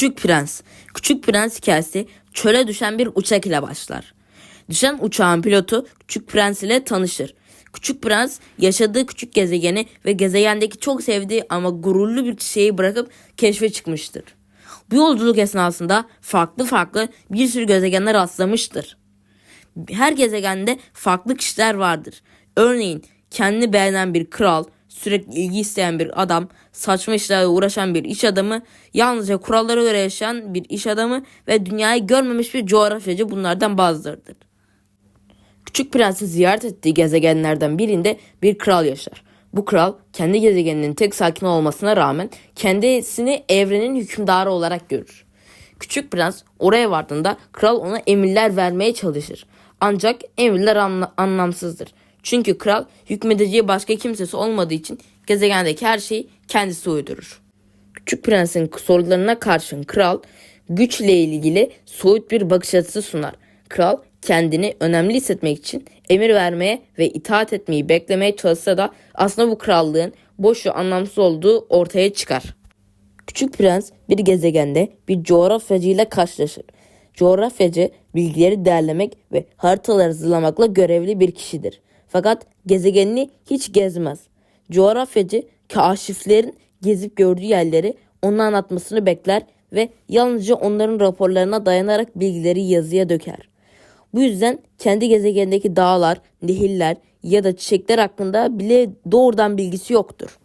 Küçük Prens. Küçük Prens hikayesi çöle düşen bir uçak ile başlar. Düşen uçağın pilotu Küçük Prens ile tanışır. Küçük Prens yaşadığı küçük gezegeni ve gezegendeki çok sevdiği ama gururlu bir çiçeği bırakıp keşfe çıkmıştır. Bu yolculuk esnasında farklı farklı bir sürü gezegenler rastlamıştır. Her gezegende farklı kişiler vardır. Örneğin kendini beğenen bir kral, sürekli ilgi isteyen bir adam, saçma işlerle uğraşan bir iş adamı, yalnızca kurallara göre yaşayan bir iş adamı ve dünyayı görmemiş bir coğrafyacı bunlardan bazılarıdır. Küçük Prens'i ziyaret ettiği gezegenlerden birinde bir kral yaşar. Bu kral kendi gezegeninin tek sakin olmasına rağmen kendisini evrenin hükümdarı olarak görür. Küçük Prens oraya vardığında kral ona emirler vermeye çalışır. Ancak emirler anla- anlamsızdır. Çünkü kral hükmedeceği başka kimsesi olmadığı için gezegendeki her şeyi kendisi uydurur. Küçük Prens'in sorularına karşın kral güçle ilgili soyut bir bakış açısı sunar. Kral kendini önemli hissetmek için emir vermeye ve itaat etmeyi beklemeye çalışsa da aslında bu krallığın boş ve anlamsız olduğu ortaya çıkar. Küçük Prens bir gezegende bir coğrafyacıyla karşılaşır. Coğrafyacı bilgileri derlemek ve haritalar hazırlamakla görevli bir kişidir. Fakat gezegenini hiç gezmez. Coğrafyacı kaşiflerin gezip gördüğü yerleri ona anlatmasını bekler ve yalnızca onların raporlarına dayanarak bilgileri yazıya döker. Bu yüzden kendi gezegenindeki dağlar, nehirler ya da çiçekler hakkında bile doğrudan bilgisi yoktur.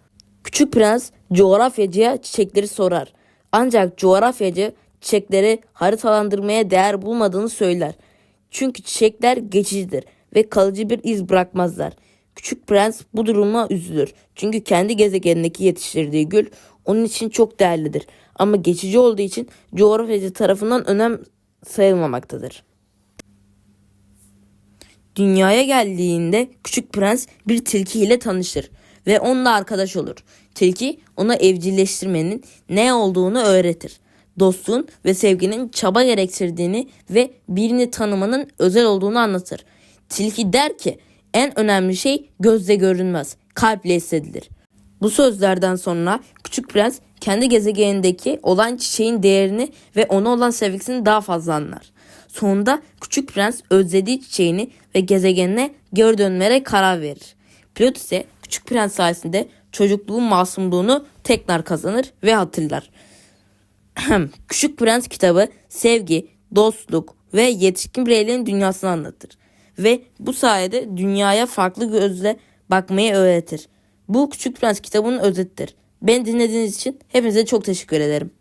Küçük Prens coğrafyacıya çiçekleri sorar. Ancak coğrafyacı çiçekleri haritalandırmaya değer bulmadığını söyler. Çünkü çiçekler geçicidir ve kalıcı bir iz bırakmazlar. Küçük Prens bu duruma üzülür. Çünkü kendi gezegenindeki yetiştirdiği gül onun için çok değerlidir. Ama geçici olduğu için coğrafyacı tarafından önem sayılmamaktadır. Dünyaya geldiğinde küçük prens bir tilki ile tanışır ve onunla arkadaş olur. Tilki ona evcilleştirmenin ne olduğunu öğretir. Dostluğun ve sevginin çaba gerektirdiğini ve birini tanımanın özel olduğunu anlatır. Tilki der ki en önemli şey gözle görünmez, kalple hissedilir. Bu sözlerden sonra küçük prens kendi gezegenindeki olan çiçeğin değerini ve ona olan sevgisini daha fazla anlar. Sonunda küçük prens özlediği çiçeğini ve gezegenine geri dönmeye karar verir. Pilot ise küçük prens sayesinde çocukluğun masumluğunu tekrar kazanır ve hatırlar. küçük prens kitabı sevgi, dostluk ve yetişkin bireylerin dünyasını anlatır. Ve bu sayede dünyaya farklı gözle bakmayı öğretir. Bu Küçük Prens kitabının özetidir. Beni dinlediğiniz için hepinize çok teşekkür ederim.